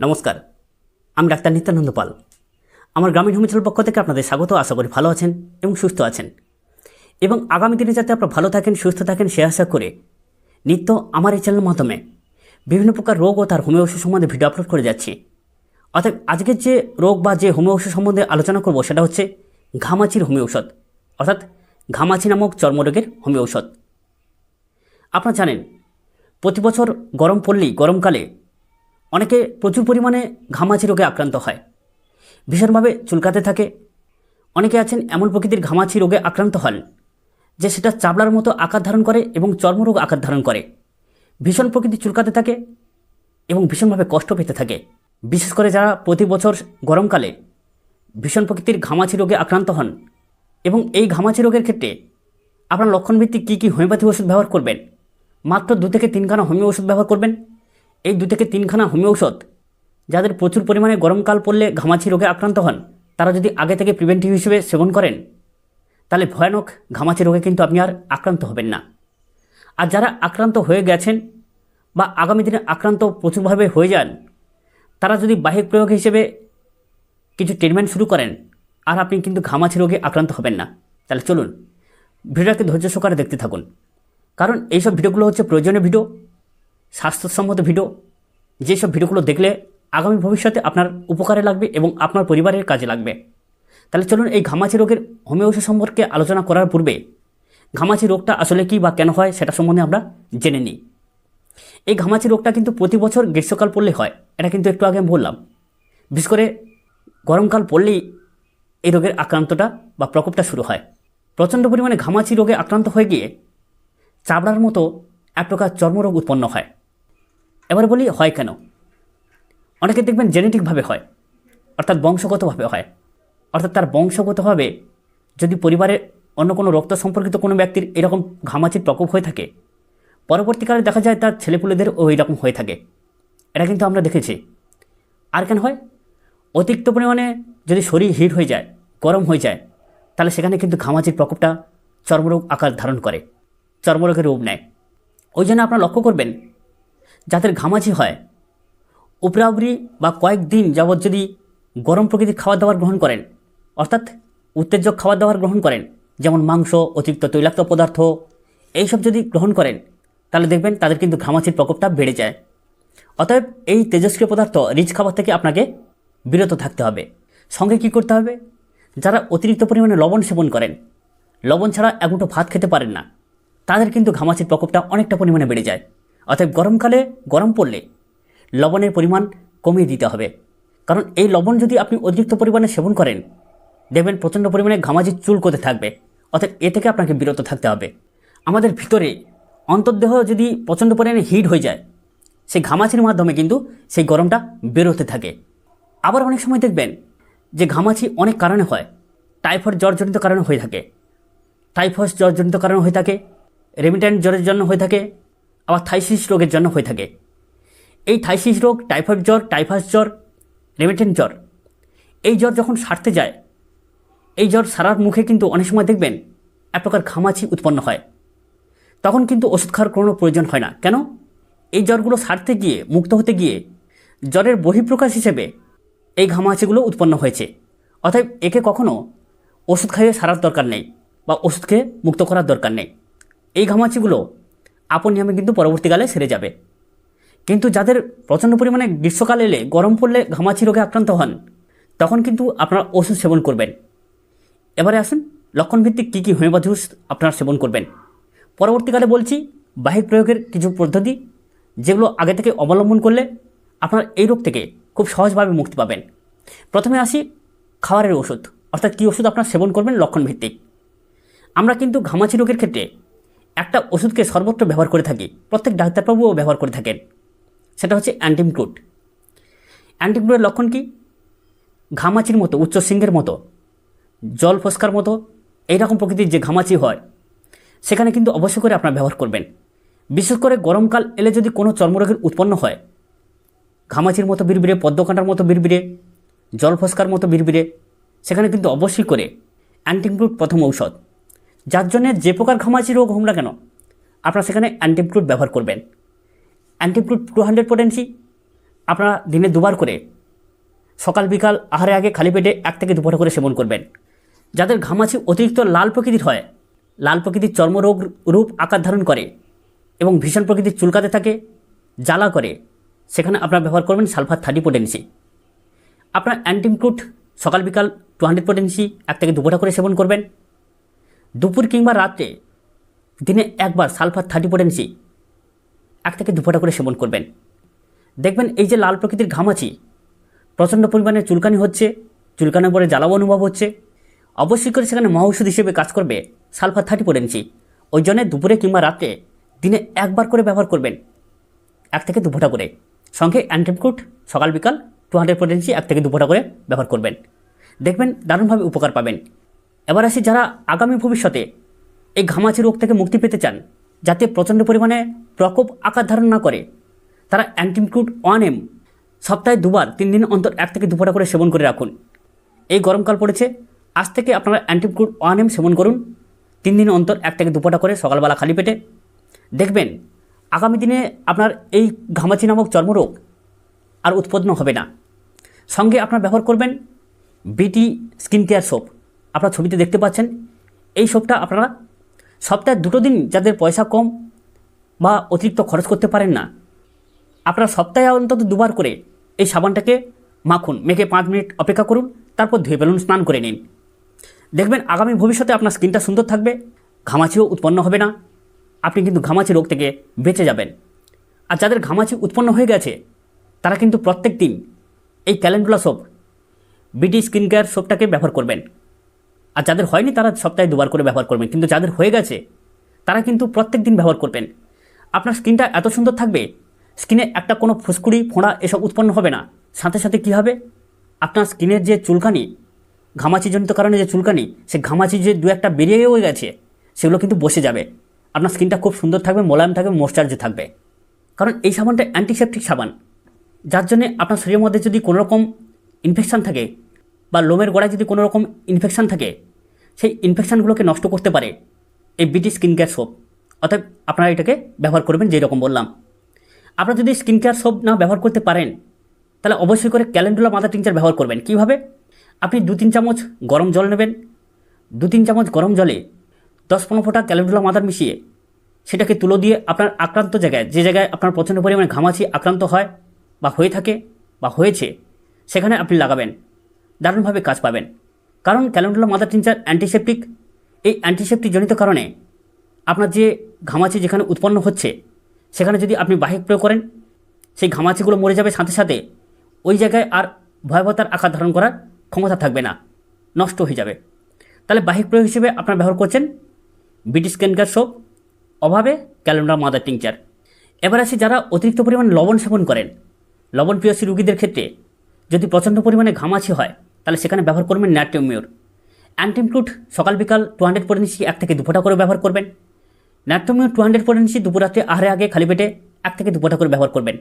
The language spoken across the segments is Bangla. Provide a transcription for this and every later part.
নমস্কার, আমি ডাক্তার নিত্যানন্দ পাল। আমার গ্রামীণ হোমিওপ্যাথির পক্ষ থেকে আপনাদের স্বাগত, আশা করি ভালো আছেন এবং সুস্থ আছেন। এবং আগামী দিনে যাতে আপনারা ভালো থাকেন, সুস্থ থাকেন, সে আশা করে নিত্য আমার এই চ্যানেলের মাধ্যমে বিভিন্ন প্রকার রোগ ও তার হোমিও ওষুধ সম্বন্ধে ভিডিও আপলোড করে যাচ্ছি। অর্থাৎ আজকের যে রোগ বা যে হোমিও ওষুধ সম্বন্ধে আলোচনা করব সেটা হচ্ছে ঘামাচির হোমিও ঔষধ অর্থাৎ ঘামাচি নামক চর্মরোগের হোমিও ঔষধ আপনারা জানেন, প্রতি বছর গরম পড়লেই গরমকালে অনেকে প্রচুর পরিমাণে ঘামাচি রোগে আক্রান্ত হয়। ভীষণভাবে চুলকাতে থাকে। অনেকে আছেন এমন প্রকৃতির ঘামাচি রোগে আক্রান্ত হন, যে সেটা চাবলার মতো আকার ধারণ করে এবং চর্মরোগ আকার ধারণ করে। ভীষণ প্রকৃতি চুলকাতে থাকে এবং ভীষণভাবে কষ্ট পেতে থাকে। বিশেষ করে যারা প্রতি বছর গরমকালে ভীষণ প্রকৃতির ঘামাচি রোগে আক্রান্ত হন এবং এই ঘামাচি রোগের ক্ষেত্রে আপনার লক্ষণভিত্তিক কী কী হোমিওপ্যাথি ওষুধ ব্যবহার করবেন? মাত্র দু থেকে তিনখানা হোমিও ওষুধ ব্যবহার করবেন। এই দু থেকে তিনখানা হোমিও ঔষধ, যাদের প্রচুর পরিমাণে গরমকাল পড়লে ঘামাচি রোগে আক্রান্ত হন, তারা যদি আগে থেকে প্রিভেন্টিভ হিসেবে সেবন করেন, তাহলে ভয়ানক ঘামাচি রোগে কিন্তু আপনি আর আক্রান্ত হবেন না। আর যারা আক্রান্ত হয়ে গেছেন বা আগামী দিনে আক্রান্ত প্রচুরভাবে হয়ে যান, তারা যদি বাহিক প্রয়োগ হিসেবে কিছু ট্রিটমেন্ট শুরু করেন, আর আপনি কিন্তু ঘামাচি রোগে আক্রান্ত হবেন না। তাহলে চলুন, ভিডিওটাকে ধৈর্য সহকারে দেখতে থাকুন। কারণ এইসব ভিডিওগুলো হচ্ছে প্রয়োজনীয় ভিডিও স্বাস্থ্যসম্মত ভিডিও, যেসব ভিডিওগুলো দেখলে আগামী ভবিষ্যতে আপনার উপকারে লাগবে এবং আপনার পরিবারের কাজে লাগবে। তাহলে চলুন এই ঘামাচি রোগের হোমিও ওষুধ সম্পর্কে আলোচনা করার পূর্বে, ঘামাচি রোগটা আসলে কী বা কেন হয় সেটা সম্বন্ধে আমরা জেনে নিই। এই ঘামাচি রোগটা কিন্তু প্রতি বছর গ্রীষ্মকাল পড়লেই হয়, এটা কিন্তু একটু আগে আমি বললাম। বিশেষ করে গরমকাল পড়লেই এই রোগের আক্রান্তটা বা প্রকোপটা শুরু হয়। প্রচণ্ড পরিমাণে ঘামাচি রোগে আক্রান্ত হয়ে গিয়ে চাবড়ার মতো এক প্রকার চর্মরোগ উৎপন্ন হয়। এবার বলি হয় কেন? অনেকে দেখবেন জেনেটিকভাবে হয়, অর্থাৎ বংশগতভাবে হয়। অর্থাৎ তার বংশগতভাবে যদি পরিবারের অন্য কোনো রক্ত সম্পর্কিত কোনো ব্যক্তির এরকম ঘামাচির প্রকোপ হয়ে থাকে, পরবর্তীকালে দেখা যায় তার ছেলেপুলেদেরও ওই রকম হয়ে থাকে। এটা কিন্তু আমরা দেখেছি। আর কেন হয়? অতিরিক্ত পরিমাণে যদি শরীর হিট হয়ে যায়, গরম হয়ে যায়, তাহলে সেখানে কিন্তু ঘামাচির প্রকোপটা চর্মরোগ আকার ধারণ করে, চর্মরোগের রূপ নেয়। ওই জন্য আপনারা লক্ষ্য করবেন যাদের ঘামাচি হয়। উপরাউপরি বা কয়েকদিন যাবৎ যদি গরম প্রকৃতির খাবার দাবার গ্রহণ করেন, অর্থাৎ উত্তেজক খাবার দাবার গ্রহণ করেন, যেমন মাংস, অতিরিক্ত তৈলাক্ত পদার্থ, এইসব যদি গ্রহণ করেন, তাহলে দেখবেন তাদের কিন্তু ঘামাচির প্রকোপটা বেড়ে যায়। অতএব এই তেজস্ক্রিয় পদার্থ রিচ খাবার থেকে আপনাকে বিরত থাকতে হবে। সঙ্গে কি করতে হবে? যারা অতিরিক্ত পরিমাণে লবণ সেবন করেন, লবণ ছাড়া এক ভাত খেতে পারেন না, তাদের কিন্তু ঘামাচির প্রকোপটা অনেকটা পরিমাণে বেড়ে যায়। অতএব গরমকালে গরম পড়লে লবণের পরিমাণ কমিয়ে দিতে হবে। কারণ এই লবণ যদি আপনি অতিরিক্ত পরিমাণে সেবন করেন, দেখবেন প্রচণ্ড পরিমাণে ঘামাচির চুল করতে থাকবে। অর্থাৎ এ থেকে আপনাকে বিরত থাকতে হবে। আমাদের ভিতরে অন্তর্দেহ যদি প্রচণ্ড পরিমাণে হিট হয়ে যায়, সেই ঘামাচির মাধ্যমে কিন্তু সেই গরমটা বেরোতে থাকে। আবার অনেক সময় দেখবেন যে ঘামাচি অনেক কারণে হয়। টাইফয়েড জ্বরজনিত কারণে হয়ে থাকে। টাইফয়েড জ্বরজনিত কারণে হয়ে থাকে। রেমিট্যান্ট জ্বরের জন্য হয়ে থাকে। আবার থাইসিস রোগের জন্য হয়ে থাকে। এই থাইসিস রোগ, টাইফয়েড জ্বর, টাইফাস জ্বর, রেমিটেন্ট জ্বর, এই জ্বর যখন সারতে যায়, এই জ্বর সারার মুখে কিন্তু অনেক সময় দেখবেন এক প্রকার ঘামাছি উৎপন্ন হয়। তখন কিন্তু ওষুধ খাওয়ার কোনো প্রয়োজন হয় না। কেন? এই জ্বরগুলো সারতে গিয়ে, মুক্ত হতে গিয়ে জ্বরের বহিঃপ্রকাশ হিসেবে এই ঘামাচিগুলো উৎপন্ন হয়েছে। অতএব একে কখনো ওষুধ খাইয়ে সারার দরকার নেই বা ওষুধ খেয়ে মুক্ত করার দরকার নেই। এই ঘামাচিগুলো আপন নিয়মে কিন্তু পরবর্তীকালে সেরে যাবে। কিন্তু যাদের প্রচণ্ড পরিমাণে গ্রীষ্মকাল এলে গরম পড়লে ঘামাচি রোগে আক্রান্ত হন, তখন কিন্তু আপনারা ওষুধ সেবন করবেন। এবারে আসুন, লক্ষণভিত্তিক কী কী হোমিওপ্যাথি ওষুধ আপনারা সেবন করবেন। পরবর্তীকালে বলছি, বাহিক প্রয়োগের কিছু পদ্ধতি, যেগুলো আগে থেকে অবলম্বন করলে আপনার এই রোগ থেকে খুব সহজভাবে মুক্তি পাবেন। প্রথমে আসি, খাবারের ওষুধ, অর্থাৎ কী ওষুধ আপনার সেবন করবেন লক্ষণভিত্তিক। আমরা কিন্তু ঘামাচি রোগের ক্ষেত্রে একটা ওষুধকে সর্বত্র ব্যবহার করে থাকি। প্রত্যেক ডাক্তারবাবুও ব্যবহার করে থাকেন। সেটা হচ্ছে অ্যান্টিমক্রুট অ্যান্টিমক্রুটের লক্ষণ কি? ঘামাচির মতো, উচ্চ সিংহের মতো, জল ফস্কার মতো, এইরকম প্রকৃতির যে ঘামাচি হয়, সেখানে কিন্তু অবশ্যই করে আপনারা ব্যবহার করবেন। বিশেষ করে গরমকাল এলে যদি কোনো চর্মরোগের উৎপন্ন হয়, ঘামাচির মতো বিড়বিড়ে, পদ্মকাঁটার মতো বিড়বিড়ে, জল ফস্কার মতো বিড়বিড়ে, সেখানে কিন্তু অবশ্যই করে অ্যান্টিমক্রুট প্রথম ঔষধ। যার জন্য যে প্রকার ঘামাচি রোগ হোক না কেন, আপনারা সেখানে অ্যান্টিমক্রুট ব্যবহার করবেন। অ্যান্টিমক্রুট টু হান্ড্রেড পোটেন্সি আপনারা দিনে দুবার করে, সকাল, বিকাল, আহারে আগে খালি পেটে এক থেকে দুপুরে করে সেবন করবেন। যাদের ঘামাচি অতিরিক্ত লাল প্রকৃতির হয়, লাল প্রকৃতির চর্মরোগ রূপ আকার ধারণ করে এবং ভীষণ প্রকৃতির চুলকাতে থাকে, জ্বালা করে, সেখানে আপনারা ব্যবহার করবেন সালফার থার্টি পোটেন্সি আপনার অ্যান্টিমক্রুট সকাল, বিকাল টু হান্ড্রেড পোটেন্সি এক থেকে দুপুরা করে সেবন করবেন। দুপুর কিংবা রাতে দিনে একবার সালফার থার্টি পোটেন্সি এক থেকে দুপুরা করে সেবন করবেন। দেখবেন এই যে লাল প্রকৃতির ঘামাচি, প্রচণ্ড পরিমাণে চুলকানি হচ্ছে, চুলকানোর পরে জ্বালাও অনুভব হচ্ছে। অবশ্যই করে সেখানে মহৌষধ হিসেবে কাজ করবে সালফার থার্টি পোটেন্সি ওই জন্য দুপুরে কিংবা রাতে দিনে একবার করে ব্যবহার করবেন, এক থেকে দু ফোঁটা করে। সঙ্গে অ্যান্টিমক্রুট সকাল বিকাল টু হান্ড্রেড পোটেন্সি এক থেকে দু ফোঁটা করে ব্যবহার করবেন। দেখবেন দারুণভাবে উপকার পাবেন। এবার আসি যারা আগামী ভবিষ্যতে এই ঘামাচি রোগ থেকে মুক্তি পেতে চান, যাতে প্রচণ্ড পরিমাণে প্রকোপ আকার ধারণ না করে, তারা অ্যান্টিমক্রুট ওয়ান এম সপ্তাহে দুবার, তিন দিন অন্তর এক থেকে দু ফোঁটা করে সেবন করে রাখুন। এই গরমকাল পড়েছে, আজ থেকে আপনারা অ্যান্টিমক্রুট ওয়ান এম সেবন করুন, তিন দিন অন্তর এক থেকে দু করে সকালবেলা খালি পেটে। দেখবেন, আগামী দিনে আপনার এই ঘামাচি নামক চর্মরোগ আর উৎপন্ন হবে না। সঙ্গে আপনার ব্যবহার করবেন বিটি স্কিন কেয়ার সোপ। আপনার ছবিতে দেখতে পাচ্ছেন, এই সোপটা আপনারা সপ্তাহে দুটো দিন যাদের পয়সা কম বা অতিরিক্ত খরচ করতে পারেন না, আপনারা সপ্তাহে অন্তত দুবার করে এই সাবানটাকে মাখুন, মেখে পাঁচ মিনিট অপেক্ষা করুন, তারপর ধুয়ে ফেলুন স্নান করে নিন। দেখবেন আগামী ভবিষ্যতে আপনার স্কিনটা সুন্দর থাকবে, ঘামাচিও উৎপন্ন হবে না, আপনি কিন্তু ঘামাচি রোগ থেকে বেঁচে যাবেন। আর যাদের ঘামাচি উৎপন্ন হয়ে গেছে, তারা কিন্তু প্রত্যেক দিন এই calendula soap, B T skin care সোপটাকে ব্যবহার করবেন। আর যাদের হয়নি তারা সপ্তাহে দুবার করে ব্যবহার করবেন। কিন্তু যাদের হয়ে গেছে, তারা কিন্তু প্রত্যেক দিন ব্যবহার করবেন। আপনার স্কিনটা এত সুন্দর থাকবে, স্কিনে একটা কোনো ফুসকুড়ি, ফোঁড়া এসব উৎপন্ন হবে না। সাথে সাথে কী হবে? আপনার স্কিনের যে চুলকানি, ঘামাচিজনিত কারণে যে চুলকানি, সে ঘামাচি যে দু একটা বেরিয়েও গেছে, সেগুলো কিন্তু বসে যাবে। আপনার স্কিনটা খুব সুন্দর থাকবে, মোলায়েম থাকবে মশ্চার্য থাকবে। কারণ এই সাবানটা অ্যান্টিসেপটিক সাবান। যার জন্যে আপনার শরীরের মধ্যে যদি কোনো রকম ইনফেকশান থাকে বা লোমের গোড়ায় যদি কোনো রকম ইনফেকশান থাকে সেই ইনফেকশানগুলোকে নষ্ট করতে পারে এই বিটি স্কিন কেয়ার সোপ অর্থাৎ আপনারা এটাকে ব্যবহার করবেন যেই রকম বললাম। আপনারা যদি স্কিন কেয়ার সোপ না ব্যবহার করতে পারেন, তাহলে অবশ্যই করে ক্যালেন্ডুলা মাদার টিংচার ব্যবহার করবেন। কীভাবে? আপনি দু তিন চামচ গরম জল নেবেন। দু তিন চামচ গরম জলে দশ পনেরো ফোঁটা ক্যালেন্ডুলা মাদার মিশিয়ে সেটাকে তুলো দিয়ে আপনার আক্রান্ত জায়গায়, যে জায়গায় আপনার প্রচণ্ড পরিমাণে ঘামাচি, আক্রান্ত হয় বা হয়ে থাকে বা হয়েছে, সেখানে আপনি লাগাবেন। দারুণভাবে কাজ পাবেন। কারণ ক্যালেন্ডুলা মাদার টিনচার অ্যান্টিসেপটিক এই অ্যান্টিসেপটিক জনিত কারণে আপনার যে ঘামাচি যেখানে উৎপন্ন হচ্ছে, সেখানে যদি আপনি বাহিক প্রয়োগ করেন, সেই ঘামাচিগুলো মরে যাবে সাথে সাথে ওই জায়গায় আর ভয়াবহতার আকার ধারণ করার ক্ষমতা থাকবে না, নষ্ট হয়ে যাবে। তাহলে বাহিক প্রয়োগ হিসেবে আপনারা ব্যবহার করছেন B T skin care soap অভাবে ক্যালেন্ডার মাদার টিংচার এবার আসি যারা অতিরিক্ত পরিমাণ লবণ সেবন করেন। লবণ প্রিয়সী রুগীদের ক্ষেত্রে যদি প্রচণ্ড পরিমাণে ঘামাচি হয় তাহলে সেখানে ব্যবহার করবেন ন্যাট্রোমিওর অ্যান্টিমক্রুট সকাল বিকাল টু হান্ড্রেড পটেন্সি এক থেকে দুফোটা করে ব্যবহার করবেন। Natrum mur two hundred potency দুপুরাতে আহারে আগে খালি পেটে এক থেকে দুফোটা করে ব্যবহার করবেন।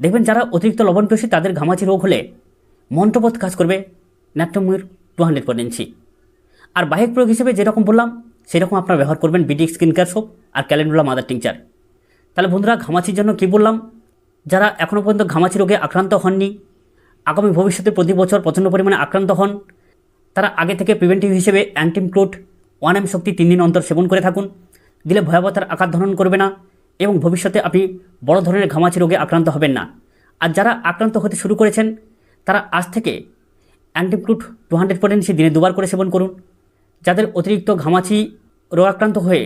দেখবেন যারা অতিরিক্ত লবণ প্রিয়সী তাদের ঘামাচি রোগ হলে মন্ত্রপথ কাজ করবে natrum mur two hundred potency আর বাহিক প্রয়োগ হিসেবে যেরকম বললাম, সেরকম আপনারা ব্যবহার করবেন B D skin care soap আর ক্যালেন্ডুলা মাদার টিংচার তাহলে বন্ধুরা, ঘামাচির জন্য কী বললাম, যারা এখনও পর্যন্ত ঘামাচি রোগে আক্রান্ত হননি আগামী ভবিষ্যতে প্রতি বছর প্রচণ্ড পরিমাণে আক্রান্ত হন। তারা আগে থেকে প্রিভেন্টিভ হিসেবে অ্যান্টিমক্রোট ওয়ান এম শক্তি তিন দিন অন্তর সেবন করে থাকুন। দিলে ভয়াবহতার আকার ধারণ করবে না এবং ভবিষ্যতে আপনি বড় ধরনের ঘামাচি রোগে আক্রান্ত হবেন না। আর যারা আক্রান্ত হতে শুরু করেছেন, তারা আজ থেকে অ্যান্টিমক্রুট টু হান্ড্রেড পটেন্সি দিনে দুবার করে সেবন করুন। যাদের অতিরিক্ত ঘামাচি রোগাক্রান্ত হয়ে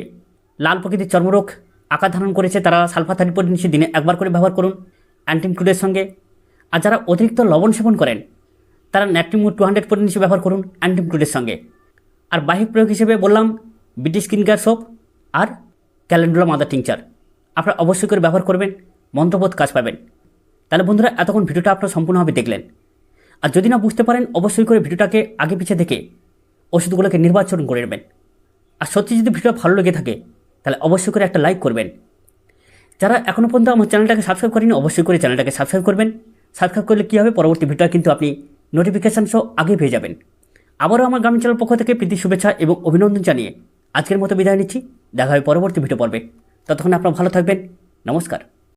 লাল প্রকৃতির চর্মরোগ আকার ধারণ করেছে, তারা সালফা থার্টি পটেন্সি দিনে একবার করে ব্যবহার করুন। অ্যান্টিমক্রুডের সঙ্গে আর যারা অতিরিক্ত লবণ সেবন করেন, তারা ন্যাট্রিমু টু হান্ড্রেড পটেন্সি ব্যবহার করুন অ্যান্টিমক্রুডের সঙ্গে। আর বাহিক প্রয়োগ হিসেবে বললাম স্কিন কেয়ার সোপ আর ক্যালেন্ডুলা মাদার টিংচার আপনারা অবশ্যই করে ব্যবহার করবেন, মন্ত্রবোধ কাজ পাবেন। তাহলে বন্ধুরা, এতক্ষণ ভিডিওটা আপনারা সম্পূর্ণভাবে দেখলেন। আর যদি না বুঝতে পারেন, অবশ্যই করে ভিডিওটাকে আগে পিছিয়ে দেখে ওষুধগুলোকে নির্বাচন করে নেবেন। আর সত্যি যদি ভিডিও ভালো লেগে থাকে, তাহলে অবশ্যই করে একটা লাইক করবেন। যারা এখনও পর্যন্ত আমার চ্যানেলটাকে সাবস্ক্রাইব করেনি, অবশ্যই করে চ্যানেলটাকে সাবস্ক্রাইব করবেন। সাবস্ক্রাইব করলে কী হবে? পরবর্তী ভিডিও কিন্তু আপনি নোটিফিকেশান সহ আগে পেয়ে যাবেন। আবারও আমার গ্রামীণ চ্যানেল পক্ষ থেকে প্রীতি শুভেচ্ছা এবং অভিনন্দন জানিয়ে আজকের মতো বিদায় নিচ্ছি। দেখা হবে পরবর্তী ভিডিও পর্বে। ততক্ষণ আপনারা ভালো থাকবেন। নমস্কার।